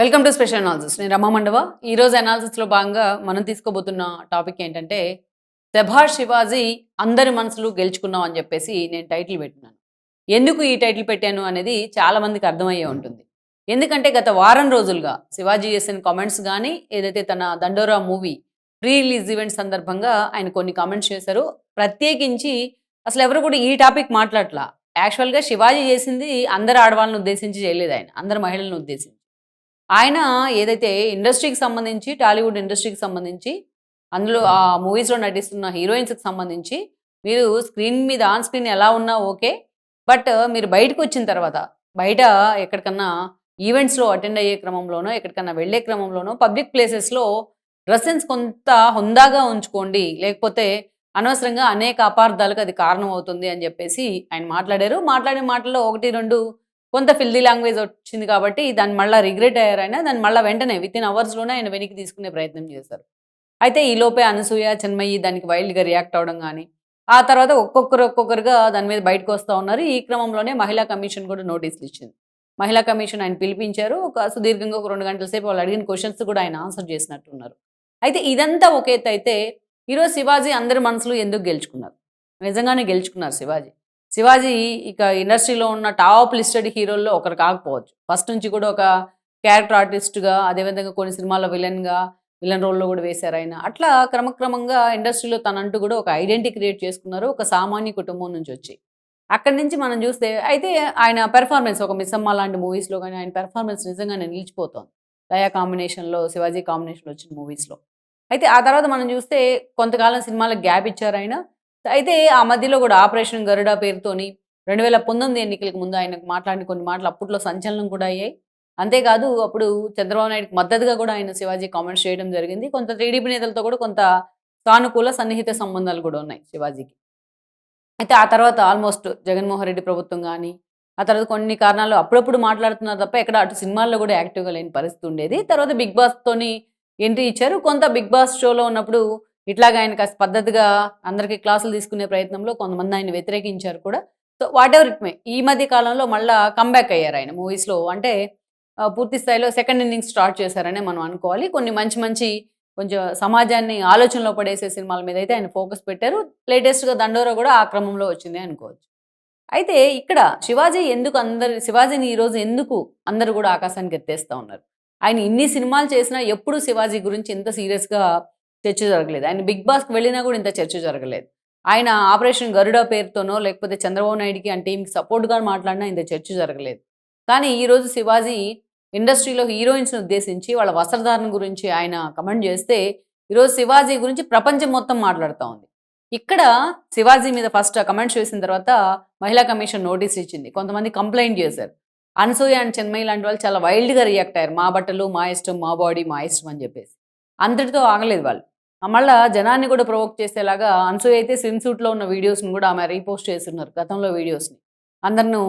Welcome to special analysis నేను రమా మండవ. ఈ రోజు అనాలిసిస్లో భాగంగా మనం తీసుకోబోతున్న టాపిక్ ఏంటంటే శభాష్ శివాజీ అందరి మనసులు గెలుచుకున్నాం అని చెప్పేసి నేను టైటిల్ పెట్టినాను. ఎందుకు ఈ టైటిల్ పెట్టాను అనేది చాలా మందికి అర్థమయ్యే ఉంటుంది. ఎందుకంటే గత వారం రోజులుగా శివాజీ చేసిన కామెంట్స్ కానీ ఏదైతే తన దండోరా మూవీ ప్రీ రిలీజ్ ఈవెంట్ సందర్భంగా ఆయన కొన్ని కామెంట్స్ చేశారు ప్రత్యేకించి అసలు ఎవరు కూడా ఈ టాపిక్ మాట్లాడలా యాక్చువల్గా శివాజీ చేసింది అందరు ఆడవాళ్ళని ఉద్దేశించి చేయలేదు ఆయన. అందరు మహిళలను ఉద్దేశించి. ఆయన ఏదైతే ఇండస్ట్రీకి సంబంధించి టాలీవుడ్ ఇండస్ట్రీకి సంబంధించి అందులో ఆ మూవీస్లో నటిస్తున్న హీరోయిన్స్కి సంబంధించి మీరు స్క్రీన్ మీద ఆన్ స్క్రీన్ ఎలా ఉన్నా ఓకే. బట్ మీరు బయటకు వచ్చిన తర్వాత బయట ఎక్కడికన్నా ఈవెంట్స్లో అటెండ్ అయ్యే క్రమంలోనో ఎక్కడికన్నా వెళ్ళే క్రమంలోనో పబ్లిక్ ప్లేసెస్లో డ్రెస్సెన్స్ కొంత హుందాగా ఉంచుకోండి. లేకపోతే అనవసరంగా అనేక అపార్థాలకు అది కారణం అవుతుంది అని చెప్పేసి ఆయన మాట్లాడారు. మాట్లాడే మాటల్లో ఒకటి రెండు కొంత ఫిల్దీ లాంగ్వేజ్ వచ్చింది కాబట్టి దాన్ని మళ్ళీ రిగ్రెట్ అయ్యారు ఆయన దాన్ని మళ్ళీ వెంటనే విత్ ఇన్ అవర్స్లోనే ఆయన వెనక్కి తీసుకునే ప్రయత్నం చేశారు. అయితే ఈ లోపే అనసూయ చిన్మయ్యి దానికి వైల్డ్గా రియాక్ట్ అవ్వడం కానీ ఆ తర్వాత ఒక్కొక్కరు ఒక్కొక్కరుగా దాని మీద బయటకు వస్తూ ఉన్నారు. ఈ క్రమంలోనే మహిళా కమిషన్ కూడా నోటీసులు ఇచ్చింది. మహిళా కమిషన్ ఆయన పిలిపించారు. ఒక సుదీర్ఘంగా ఒక రెండు గంటల సేపు వాళ్ళు అడిగిన క్వశ్చన్స్ కూడా ఆయన ఆన్సర్ చేసినట్టున్నారు. అయితే ఇదంతా ఒక ఎత్తు అయితే ఈరోజు శివాజీ అందరి మనసులు ఎందుకు గెలుచుకున్నారు? నిజంగానే గెలుచుకున్నారు శివాజీ. శివాజీ ఇక ఇండస్ట్రీలో ఉన్న టాప్ లిస్టెడ్ హీరోల్లో ఒకరు కాకపోవచ్చు. ఫస్ట్ నుంచి కూడా ఒక క్యారెక్టర్ ఆర్టిస్ట్గా అదేవిధంగా కొన్ని సినిమాల్లో విలన్గా విలన్ రోల్లో కూడా వేశారు ఆయన. అట్లా క్రమక్రమంగా ఇండస్ట్రీలో తనంటూ కూడా ఒక ఐడెంటిటీ క్రియేట్ చేసుకున్నారు ఒక సామాన్య కుటుంబం నుంచి వచ్చి. అక్కడి నుంచి మనం చూస్తే అయితే ఆయన పెర్ఫార్మెన్స్ ఒక మిస్సమ్మ లాంటి మూవీస్లో కానీ ఆయన పెర్ఫార్మెన్స్ నిజంగానే నిలిచిపోతుంది. దయా కాంబినేషన్లో శివాజీ కాంబినేషన్లో వచ్చిన మూవీస్లో. అయితే ఆ తర్వాత మనం చూస్తే కొంతకాలం సినిమాలకు గ్యాప్ ఇచ్చారు ఆయన. అయితే ఆ మధ్యలో కూడా ఆపరేషన్ గరుడా పేరుతోని రెండు వేల పంతొమ్మిది ఎన్నికలకు ముందు ఆయనకు మాట్లాడిన కొన్ని మాటలు అప్పట్లో సంచలనం కూడా అయ్యాయి. అంతేకాదు అప్పుడు చంద్రబాబు నాయుడుకి మద్దతుగా కూడా ఆయన శివాజీ కామెంట్స్ చేయడం జరిగింది. కొంత టీడీపీ నేతలతో కూడా కొంత సానుకూల సన్నిహిత సంబంధాలు కూడా ఉన్నాయి శివాజీకి. అయితే ఆ తర్వాత ఆల్మోస్ట్ జగన్మోహన్ రెడ్డి ప్రభుత్వం కానీ ఆ తర్వాత కొన్ని కారణాలు అప్పుడప్పుడు మాట్లాడుతున్నారు తప్ప ఎక్కడ అటు సినిమాల్లో కూడా యాక్టివ్గా లేని పరిస్థితి ఉండేది. తర్వాత బిగ్ బాస్తోని ఎంట్రీ ఇచ్చారు. కొంత బిగ్ బాస్ షోలో ఉన్నప్పుడు ఇట్లాగా ఆయన కాస్త పద్ధతిగా అందరికీ క్లాసులు తీసుకునే ప్రయత్నంలో కొంతమంది ఆయన వ్యతిరేకించారు కూడా. So whatever it may ఈ మధ్య కాలంలో మళ్ళా కంబ్యాక్ అయ్యారు ఆయన మూవీస్లో అంటే పూర్తి స్థాయిలో సెకండ్ ఇన్నింగ్స్ స్టార్ట్ చేశారనే మనం అనుకోవాలి. కొన్ని మంచి మంచి కొంచెం సమాజాన్ని ఆలోచనలో పడేసే సినిమాల మీద అయితే ఆయన ఫోకస్ పెట్టారు. లేటెస్ట్గా దండోరా కూడా ఆ క్రమంలో వచ్చింది అనుకోవచ్చు. అయితే ఇక్కడ శివాజీ ఎందుకు అందరు శివాజీని ఈరోజు ఎందుకు అందరూ కూడా ఆకాశానికి ఎత్తేస్తూ ఉన్నారు? ఆయన ఇన్ని సినిమాలు చేసినా ఎప్పుడు శివాజీ గురించి ఇంత సీరియస్గా చర్చ జరగలేదు. ఆయన బిగ్ బాస్కి వెళ్ళినా కూడా ఇంత చర్చ జరగలేదు. ఆయన ఆపరేషన్ గరుడ పేరుతోనో లేకపోతే చంద్రబాబు నాయుడుకి ఆ టీంకి సపోర్ట్గా మాట్లాడినా ఇంత చర్చ జరగలేదు. కానీ ఈరోజు శివాజీ ఇండస్ట్రీలో హీరోయిన్స్ని ఉద్దేశించి వాళ్ళ వస్త్రధారణ గురించి ఆయన కమెంట్ చేస్తే ఈరోజు శివాజీ గురించి ప్రపంచం మొత్తం మాట్లాడుతూ ఉంది. ఇక్కడ శివాజీ మీద ఫస్ట్ కమెంట్స్ చేసిన తర్వాత మహిళా కమిషన్ నోటీస్ ఇచ్చింది. కొంతమంది కంప్లైంట్ చేశారు. అనసూయ అండ్ చెన్మయ్య లాంటి వాళ్ళు చాలా వైల్డ్గా రియాక్ట్ అయ్యారు. మా బట్టలు మా ఇష్టం మా బాడీ మా ఇష్టం అని చెప్పేసి. అంతటితో ఆగలేదు వాళ్ళు. మళ్ళా జనాన్ని కూడా ప్రొవోక్ చేసేలాగా అన్సూయ అయితే స్విమ్ సూట్లో ఉన్న వీడియోస్ని కూడా ఆమె రీపోస్ట్ చేస్తున్నారు గతంలో వీడియోస్ని అందరినూ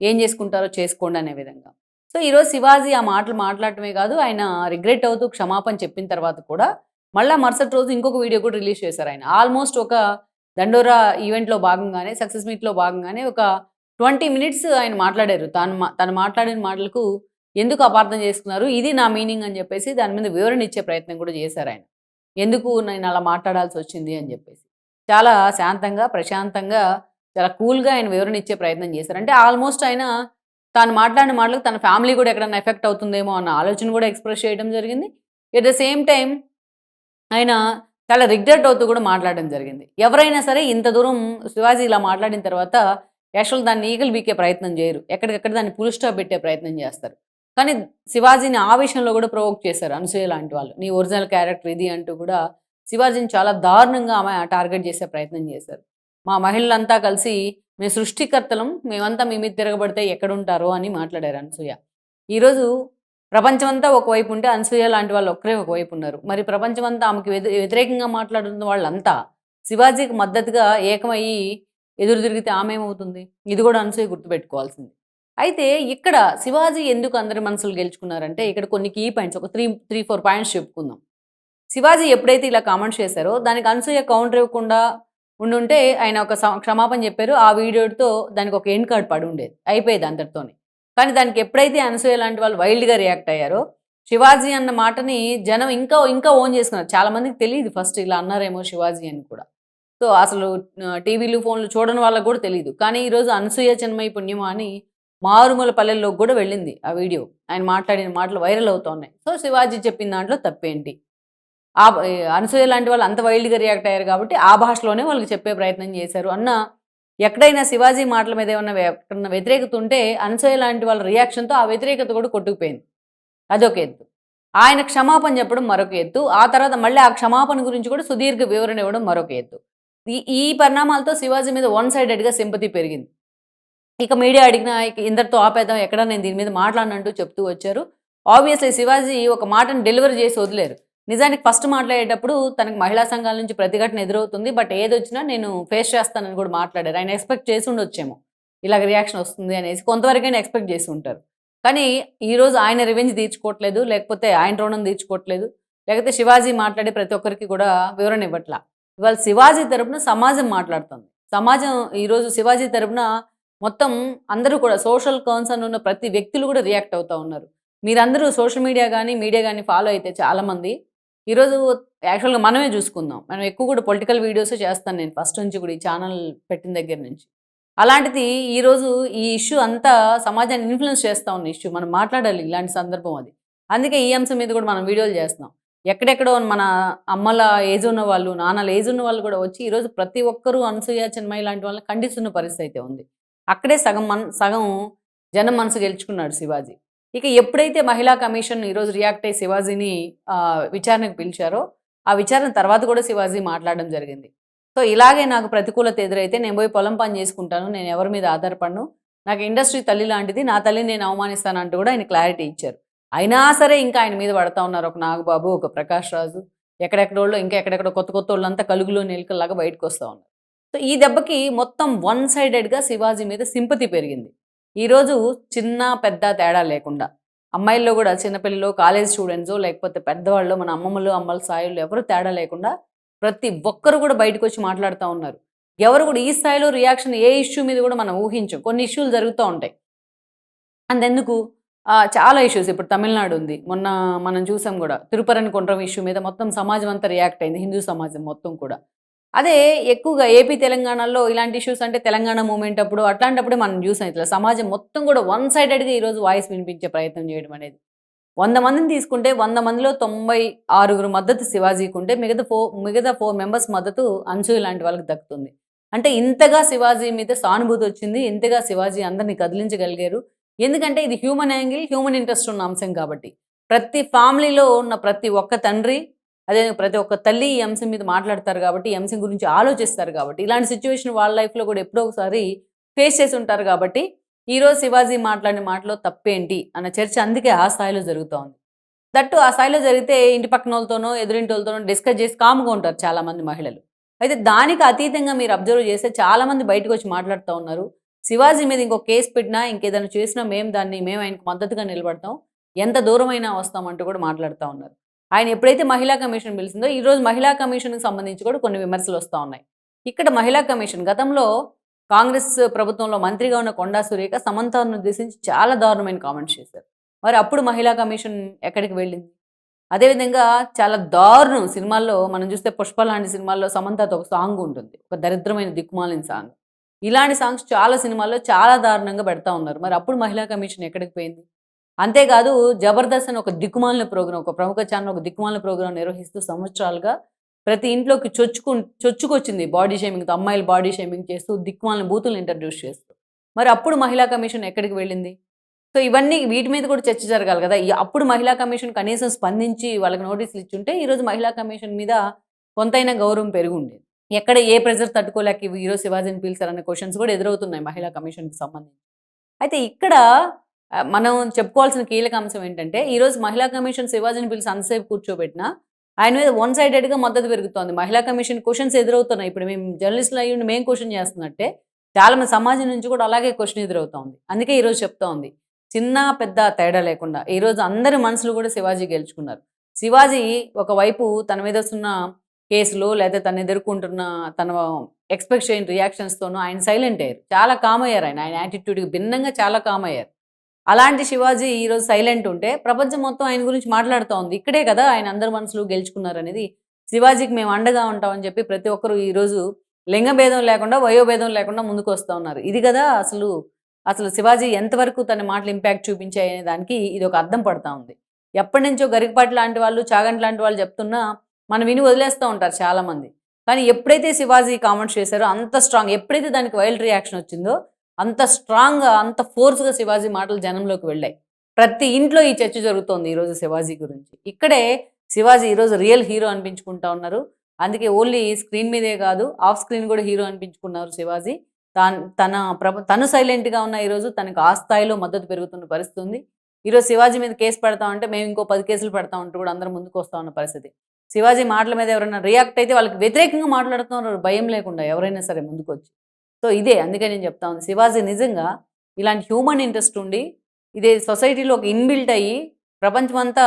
ఏం చేసుకుంటారో చేసుకోండి అనే విధంగా. సో ఈరోజు శివాజీ ఆ మాటలు మాట్లాడటమే కాదు ఆయన రిగ్రెట్ అవుతూ క్షమాపణ చెప్పిన తర్వాత కూడా మళ్ళీ మరుసటి రోజు ఇంకొక వీడియో కూడా రిలీజ్ చేశారు ఆయన. ఆల్మోస్ట్ ఒక దండోరా ఈవెంట్లో భాగంగానే సక్సెస్ మీట్లో భాగంగానే ఒక ట్వంటీ మినిట్స్ ఆయన మాట్లాడారు. తాను తను మాట్లాడిన మాటలకు ఎందుకు అపార్థం చేసుకున్నారు ఇది నా మీనింగ్ అని చెప్పేసి దాని మీద వివరణ ఇచ్చే ప్రయత్నం కూడా చేశారు ఆయన. ఎందుకు నేను అలా మాట్లాడాల్సి వచ్చింది అని చెప్పేసి. చాలా శాంతంగా ప్రశాంతంగా చాలా కూల్గా ఆయన వివరణ ఇచ్చే ప్రయత్నం చేశారు. అంటే ఆల్మోస్ట్ ఆయన తాను మాట్లాడిన మాటలకు తన ఫ్యామిలీ కూడా ఎక్కడైనా ఎఫెక్ట్ అవుతుందేమో అన్న ఆలోచన కూడా ఎక్స్ప్రెస్ చేయడం జరిగింది. ఎట్ ద సేమ్ టైం ఆయన చాలా రిగ్రెట్ అవుతూ కూడా మాట్లాడడం జరిగింది. ఎవరైనా సరే ఇంత దూరం శివాజీ ఇలా మాట్లాడిన తర్వాత యాక్చువల్ దాన్ని ఈగలు బీకే ప్రయత్నం చేయరు. ఎక్కడికెక్కడ దాన్ని పులుస్టాప్ పెట్టే ప్రయత్నం చేస్తారు. కానీ శివాజీని ఆ విషయంలో కూడా ప్రొవోక్ చేశారు అనసూయ లాంటి వాళ్ళు. నీ ఒరిజినల్ క్యారెక్టర్ ఇది అంటూ కూడా శివాజీని చాలా దారుణంగా ఆమె టార్గెట్ చేసే ప్రయత్నం చేశారు. మా మహిళలంతా కలిసి మేము సృష్టికర్తలం మేమంతా మీ మీద తిరగబడితే ఎక్కడుంటారో అని మాట్లాడారు అనసూయ. ఈరోజు ప్రపంచమంతా ఒకవైపు ఉంటే అనసూయ లాంటి వాళ్ళు ఒక్కరే ఒకవైపు ఉన్నారు. మరి ప్రపంచమంతా ఆమెకి వ్యతిరేకంగా మాట్లాడుతున్న వాళ్ళంతా శివాజీకి మద్దతుగా ఏకమయ్యి ఎదురు తిరిగితే ఆమె ఏమవుతుంది? ఇది కూడా అనసూయ గుర్తుపెట్టుకోవాల్సింది. అయితే ఇక్కడ శివాజీ ఎందుకు అందరి మనసులు గెలుచుకున్నారంటే ఇక్కడ కొన్ని కీ పాయింట్స్ ఒక త్రీ త్రీ ఫోర్ పాయింట్స్ చెప్పుకుందాం. శివాజీ ఎప్పుడైతే ఇలా కామెంట్స్ చేశారో దానికి అనసూయ కౌంటర్ ఇవ్వకుండా ఉండుంటే ఆయన ఒక క్షమాపణ చెప్పారు. ఆ వీడియోతో దానికి ఒక ఎండ్ కార్డ్ పడి ఉండేది. అయిపోయేది అంతటితోనే కానీ దానికి ఎప్పుడైతే అనసూయ లాంటి వాళ్ళు వైల్డ్గా రియాక్ట్ అయ్యారో శివాజీ అన్న మాటని జనం ఇంకా ఇంకా ఓన్ చేసుకున్నారు. చాలా మందికి తెలియదు ఫస్ట్ ఇలా అన్నారేమో శివాజీ అని కూడా. సో అసలు టీవీలు ఫోన్లు చూడని వాళ్ళకి కూడా తెలియదు కానీ ఈరోజు అనసూయ చెన్మయ్య పుణ్యమా అని మారుమూల పల్లెల్లోకి కూడా వెళ్ళింది ఆ వీడియో. ఆయన మాట్లాడిన మాటలు వైరల్ అవుతున్నాయి సో శివాజీ చెప్పిన దాంట్లో తప్పేంటి? ఆ అనసూయ లాంటి వాళ్ళు అంత వైల్డ్గా రియాక్ట్ అయ్యారు కాబట్టి ఆ భాషలోనే వాళ్ళకి చెప్పే ప్రయత్నం చేశారు. అన్న ఎక్కడైనా శివాజీ మాటల మీద ఏమన్నా ఎక్కడన్నా వ్యతిరేకత ఉంటే అనసూయ లాంటి వాళ్ళ రియాక్షన్తో ఆ వ్యతిరేకత కూడా కొట్టుకుపోయింది. అదొక ఎత్తు. ఆయన క్షమాపణ చెప్పడం మరొక ఎత్తు. ఆ తర్వాత మళ్ళీ ఆ క్షమాపణ గురించి కూడా సుదీర్ఘ వివరణ ఇవ్వడం మరొక ఎత్తు. ఈ ఈ పరిణామాలతో శివాజీ మీద వన్ సైడెడ్గా సింపతి పెరిగింది. ఇక మీడియా అడిగినా ఇందరితో ఆపేద్దాం ఎక్కడ నేను దీని మీద మాట్లాడనంటూ చెప్తూ వచ్చారు. ఆబ్వియస్లీ శివాజీ ఒక మాటను డెలివరీ చేసి వదిలేరు. నిజానికి ఫస్ట్ మాట్లాడేటప్పుడు తనకు మహిళా సంఘాల నుంచి ప్రతిఘటన ఎదురవుతుంది బట్ ఏదొచ్చినా నేను ఫేస్ చేస్తానని కూడా మాట్లాడారు. ఆయన ఎక్స్పెక్ట్ చేసి ఉండొచ్చేమో. ఇలాగ రియాక్షన్ వస్తుంది అనేసి కొంతవరకైనా ఎక్స్పెక్ట్ చేసి ఉంటారు. కానీ ఈరోజు ఆయన రివెంజ్ తీర్చుకోవట్లేదు లేకపోతే ఆయన రుణం తీర్చుకోవట్లేదు లేకపోతే శివాజీ మాట్లాడే ప్రతి ఒక్కరికి కూడా వివరణ ఇవ్వట్లా. ఇవాళ శివాజీ తరపున సమాజం మాట్లాడుతుంది. సమాజం ఈరోజు శివాజీ తరపున మొత్తం అందరూ కూడా సోషల్ కన్సర్న్ ఉన్న ప్రతి వ్యక్తులు కూడా రియాక్ట్ అవుతూ ఉన్నారు. మీరందరూ సోషల్ మీడియా కానీ మీడియా కానీ ఫాలో అయితే చాలామంది. ఈరోజు యాక్చువల్గా మనమే చూసుకుందాం. మనం ఎక్కువ కూడా పొలిటికల్ వీడియోస్ చేస్తాను నేను ఫస్ట్ నుంచి కూడా ఈ ఛానల్ పెట్టిన దగ్గర నుంచి. అలాంటిది ఈరోజు ఈ ఇష్యూ అంతా సమాజాన్ని ఇన్ఫ్లుయెన్స్ చేస్తూ ఉన్న ఇష్యూ మనం మాట్లాడాలి ఇలాంటి సందర్భం అది. అందుకే ఈ అంశం మీద కూడా మనం వీడియోలు చేస్తున్నాం. ఎక్కడెక్కడో మన అమ్మల ఏజ్ ఉన్న వాళ్ళు నాన్నల ఏజ్ ఉన్న వాళ్ళు కూడా వచ్చి ఈరోజు ప్రతి ఒక్కరూ అనసూయ చిన్మయ్య లాంటి వాళ్ళని ఖండిస్తున్న పరిస్థితి అయితే ఉంది. అక్కడే సగం మన్ సగం జనం మనసు గెలుచుకున్నాడు శివాజీ. ఇక ఎప్పుడైతే మహిళా కమిషన్ ఈరోజు రియాక్ట్ అయ్యి శివాజీని విచారణకు పిలిచారో ఆ విచారణ తర్వాత కూడా శివాజీ మాట్లాడడం జరిగింది. సో ఇలాగే నాకు ప్రతికూలత ఎదురైతే నేను పోయి పొలం పని చేసుకుంటాను నేను ఎవరి మీద ఆధారపడను నాకు ఇండస్ట్రీ తల్లి లాంటిది నా తల్లిని నేను అవమానిస్తాను అంటూ కూడా ఆయన క్లారిటీ ఇచ్చారు. అయినా సరే ఇంకా ఆయన మీద పడతా ఉన్నారు ఒక నాగబాబు ఒక ప్రకాష్ రాజు ఎక్కడెక్కడోళ్ళు ఇంకా ఎక్కడెక్కడ కొత్త కొత్త వాళ్ళంతా కలుగులో నిలకల్లాగా బయటకు వస్తూ ఉన్నారు. సో ఈ దెబ్బకి మొత్తం వన్ సైడెడ్గా శివాజీ మీద సింపతి పెరిగింది. ఈరోజు చిన్న పెద్ద తేడా లేకుండా అమ్మాయిల్లో కూడా చిన్నపిల్లలు కాలేజ్ స్టూడెంట్స్ లేకపోతే పెద్దవాళ్ళు మన అమ్మమ్మలు అమ్మల సాయిలు ఎవరు తేడా లేకుండా ప్రతి ఒక్కరు కూడా బయటకు వచ్చి మాట్లాడుతూ ఉన్నారు. ఎవరు కూడా ఈ స్థాయిలో రియాక్షన్ ఏ ఇష్యూ మీద కూడా మనం ఊహించం. కొన్ని ఇష్యూలు జరుగుతూ ఉంటాయి. అందెందుకు చాలా ఇష్యూస్. ఇప్పుడు తమిళనాడు ఉంది. మొన్న మనం చూసాం కూడా. తిరుపరని కొండ్రం ఇష్యూ మీద మొత్తం సమాజం అంతా రియాక్ట్ అయింది. హిందూ సమాజం మొత్తం కూడా. అదే ఎక్కువగా ఏపీ తెలంగాణలో ఇలాంటి ఇష్యూస్ అంటే తెలంగాణ మూమెంట్ అప్పుడు అట్లాంటప్పుడే మనం చూసాం ఇట్లా సమాజం మొత్తం కూడా వన్ సైడెడ్గా ఈరోజు వాయిస్ వినిపించే ప్రయత్నం చేయడం అనేది. వంద మందిని తీసుకుంటే వంద మందిలో తొంభై ఆరుగురు మద్దతు శివాజీకి ఉంటే మిగతా ఫోర్ మిగతా ఫోర్ మెంబర్స్ మద్దతు అంచు ఇలాంటి వాళ్ళకి దక్కుతుంది. అంటే ఇంతగా శివాజీ మీద సానుభూతి వచ్చింది ఇంతగా శివాజీ అందరినీ కదిలించగలిగారు. ఎందుకంటే ఇది హ్యూమన్ యాంగిల్ హ్యూమన్ ఇంట్రెస్ట్ ఉన్న అంశం కాబట్టి. ప్రతి ఫ్యామిలీలో ఉన్న ప్రతి ఒక్క తండ్రి అదే ప్రతి ఒక్క తల్లి ఈ అంశం మీద మాట్లాడతారు కాబట్టి ఈ అంశం గురించి ఆలోచిస్తారు కాబట్టి ఇలాంటి సిచ్యువేషన్ వాళ్ళ లైఫ్లో కూడా ఎప్పుడో ఒకసారి ఫేస్ చేసి ఉంటారు కాబట్టి ఈరోజు శివాజీ మాట్లాడిన మాటలో తప్పేంటి అన్న చర్చ అందుకే ఆ స్థాయిలో జరుగుతోంది. దట్టు ఆ స్థాయిలో జరిగితే ఇంటి పక్కన వాళ్ళతోనో ఎదురింటి వాళ్ళతోనో డిస్కస్ చేసి కామ్గా ఉంటారు చాలామంది మహిళలు. అయితే దానికి అతీతంగా మీరు అబ్జర్వ్ చేస్తే చాలామంది బయటకు వచ్చి మాట్లాడుతూ ఉన్నారు. శివాజీ మీద ఇంకో కేసు పెట్టినా ఇంకేదైనా చేసినా మేము దాన్ని మేము ఆయనకు మద్దతుగా నిలబడతాం. ఎంత దూరమైనా వస్తామంటూ కూడా మాట్లాడుతూ ఉన్నారు. ఆయన ఎప్పుడైతే మహిళా కమిషన్ పిలిచిందో ఈరోజు మహిళా కమిషన్కి సంబంధించి కూడా కొన్ని విమర్శలు వస్తూ ఉన్నాయి. ఇక్కడ మహిళా కమిషన్ గతంలో కాంగ్రెస్ ప్రభుత్వంలో మంత్రిగా ఉన్న కొండా సురేఖ సమంతను ఉద్దేశించి చాలా దారుణమైన కామెంట్స్ చేశారు. మరి అప్పుడు మహిళా కమిషన్ ఎక్కడికి వెళ్ళింది? అదేవిధంగా చాలా దారుణం సినిమాల్లో మనం చూస్తే పుష్ప లాంటి సినిమాల్లో సమంతతో ఒక సాంగ్ ఉంటుంది. ఒక దరిద్రమైన దిక్కుమాలిన సాంగ్. ఇలాంటి సాంగ్స్ చాలా సినిమాల్లో చాలా దారుణంగా పెడతా ఉన్నారు. మరి అప్పుడు మహిళా కమిషన్ ఎక్కడికి పోయింది? అంతేకాదు జబర్దస్త్ అని ఒక దిక్కుమాలిన ప్రోగ్రాం ఒక ప్రముఖ ఛానల్ ఒక దిక్కుమాలిన ప్రోగ్రాం నిర్వహిస్తూ సంవత్సరాలుగా ప్రతి ఇంట్లోకి చొచ్చుకు చొచ్చుకొచ్చింది బాడీ షేమింగ్తో అమ్మాయిలు బాడీ షేమింగ్ చేస్తూ దిక్కుమాలిన బూతులు ఇంట్రడ్యూస్ చేస్తూ. మరి అప్పుడు మహిళా కమిషన్ ఎక్కడికి వెళ్ళింది? సో ఇవన్నీ వీటి మీద కూడా చర్చ జరగాలి కదా. ఈ- అప్పుడు మహిళా కమిషన్ కనీసం స్పందించి వాళ్ళకి నోటీసులు ఇచ్చుంటే ఈరోజు మహిళా కమిషన్ మీద కొంతైనా గౌరవం పెరిగి ఉండేది ఎక్కడ ఏ ప్రెజర్ తట్టుకోలేక ఈరోజు శివాజీని పిలిచారనే క్వశ్చన్స్ కూడా ఎదురవుతున్నాయి మహిళా కమిషన్కి సంబంధించి. అయితే ఇక్కడ మనం చెప్పుకోవాల్సిన కీలక అంశం ఏంటంటే ఈరోజు మహిళా కమిషన్ శివాజీని పిలిచి అంతసేపు కూర్చోబెట్టినా ఆయన మీద వన్ సైడెడ్గా మద్దతు పెరుగుతోంది. మహిళా కమిషన్ క్వశ్చన్స్ ఎదురవుతున్నాయి. ఇప్పుడు మేము జర్నలిస్టులు అయ్యి మేము క్వశ్చన్ చేస్తున్నట్టే చాలామంది సమాజం నుంచి కూడా అలాగే క్వశ్చన్ ఎదురవుతోంది. అందుకే ఈరోజు చెప్తా ఉంది. చిన్న పెద్ద తేడా లేకుండా ఈరోజు అందరి మనసులు కూడా శివాజీ గెలుచుకున్నారు. శివాజీ ఒకవైపు తన మీద వస్తున్న కేసులు లేదా తను ఎదుర్కొంటున్న తన ఎక్స్పెక్ట్ చేయని రియాక్షన్స్తోనూ ఆయన సైలెంట్ అయ్యారు. చాలా కామ్ అయ్యారు ఆయన. ఆయన యాటిట్యూడ్కి భిన్నంగా చాలా కామ్ అయ్యారు. అలాంటి శివాజీ ఈరోజు సైలెంట్ ఉంటే ప్రపంచం మొత్తం ఆయన గురించి మాట్లాడుతూ ఉంది. ఇక్కడే కదా ఆయన అందరి మనసులు గెలుచుకున్నారు అనేది. శివాజీకి మేము అండగా ఉంటామని చెప్పి ప్రతి ఒక్కరు ఈరోజు లింగభేదం లేకుండా వయోభేదం లేకుండా ముందుకు వస్తూ ఉన్నారు. ఇది కదా అసలు అసలు శివాజీ ఎంతవరకు తన మాటలు ఇంపాక్ట్ చూపించాయి అనే దానికి ఇది ఒక అర్థం పడతా ఉంది. ఎప్పటి నుంచో గరికపాటి లాంటి వాళ్ళు చాగంటి లాంటి వాళ్ళు చెప్తున్నా మనం విని వదిలేస్తూ ఉంటారు చాలామంది. కానీ ఎప్పుడైతే శివాజీ కామెంట్స్ చేశారో అంత స్ట్రాంగ్ ఎప్పుడైతే దానికి వైల్డ్ రియాక్షన్ వచ్చిందో అంత స్ట్రాంగ్గా అంత ఫోర్స్గా శివాజీ మాటలు జనంలోకి వెళ్ళాయి. ప్రతి ఇంట్లో ఈ చర్చ జరుగుతోంది ఈరోజు శివాజీ గురించి. ఇక్కడే శివాజీ ఈరోజు రియల్ హీరో అనిపించుకుంటా ఉన్నారు. అందుకే ఓన్లీ స్క్రీన్ మీదే కాదు ఆఫ్ స్క్రీన్ కూడా హీరో అనిపించుకున్నారు శివాజీ. తాన్ తన ప్రభ తను సైలెంట్గా ఉన్న ఈరోజు తనకు ఆ స్థాయిలో మద్దతు పెరుగుతున్న పరిస్థితి ఉంది. ఈరోజు శివాజీ మీద కేసు పెడతామంటే మేము ఇంకో పది కేసులు పెడతామంటూ కూడా అందరూ ముందుకు వస్తా ఉన్న పరిస్థితి. శివాజీ మాటల మీద ఎవరైనా రియాక్ట్ అయితే వాళ్ళకి వ్యతిరేకంగా మాట్లాడుతున్నారు భయం లేకుండా ఎవరైనా సరే ముందుకు వచ్చి సో ఇదే అందుకే నేను చెప్తా ఉంది శివాజీ నిజంగా ఇలాంటి హ్యూమన్ ఇంట్రెస్ట్ ఉండి ఇదే సొసైటీలో ఒక ఇన్బిల్ట్ అయ్యి ప్రపంచమంతా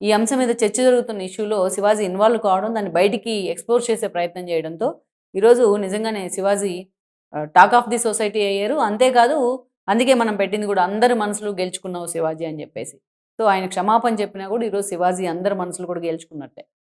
ఈ అంశం మీద చర్చ జరుగుతున్న ఇష్యూలో శివాజీ ఇన్వాల్వ్ కావడం దాన్ని బయటికి ఎక్స్ప్లోర్ చేసే ప్రయత్నం చేయడంతో ఈరోజు నిజంగానే Shivaji talk of the society అయ్యారు. అంతేకాదు అందుకే మనం పెట్టింది కూడా అందరి మనసులు గెలుచుకున్నావు శివాజీ అని చెప్పేసి. సో ఆయన క్షమాపణ చెప్పినా కూడా ఈరోజు శివాజీ అందరి మనసులు కూడా గెలుచుకున్నట్టే.